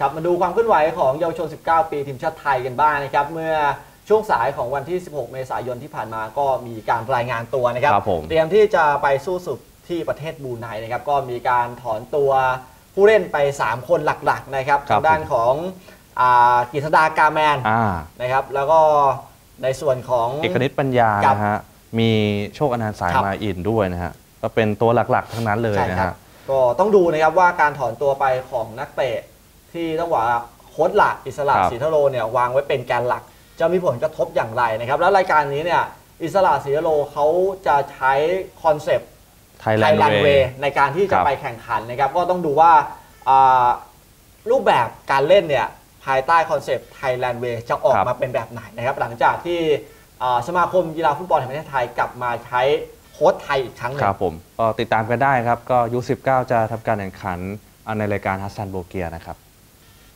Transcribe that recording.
ครับมาดูความเคลื่อนไหวของเยาวชน 19 ปีทีมชาติไทยกันบ้างนะครับ เมื่อช่วงสายของวันที่ 16 เมษายนที่ผ่านมาก็มีการรายงานตัวนะครับ ครับผม เตรียมที่จะไปสู้ศึกที่ประเทศบรูไนนะครับ ก็มีการถอนตัวผู้เล่นไป 3 คนหลักๆนะครับครัทาบงด้านของอ่ากฤษดากาแมนอ่านะครับ แล้วก็ในส่วนของ เอกนิตปัญญาครับนะฮะมีโชคอนันต์สายครับ มาอินด้วยนะฮะก็เป็นตัวหลักๆทั้งนั้นเลยใช่นะครัฮะ บก็ต้องดูนะครับว่าการถอนตัวไปของนักเตะ ที่ต้องบอกว่าโค้ชหลักอิสระครับ ศรีทะโรเนี่ยวางไว้เป็นแกนหลัก จะมีผลกระทบอย่างไรนะครับ แล้วรายการนี้เนี่ยอิสระศรีทะโรเขาจะใช้คอนเซปต์ ไทยแลไทนยด์แลนด์เวเวย์ ย์ในการที่จะครับไปแข่งขันนะครับ ก็ต้องดูว่าอ่ารูปแบบการเล่นเนี่ยภายใต้คอนเซปต์ไทยแลนด์เวย์จะออกมาเป็นแบบไหนนะครับ หลังจากที่อ่าสมาคมกีฬาฟุตบอลแห่งประเทศไทยกลับมาใช้โค้ชไทยอีกครั้งหนึ่คงรับผมก็ติดตามกันได้ครับ ก็ยุค19 จะทำการแข่งขันในรายการฮัสซันโบเกียนะครับ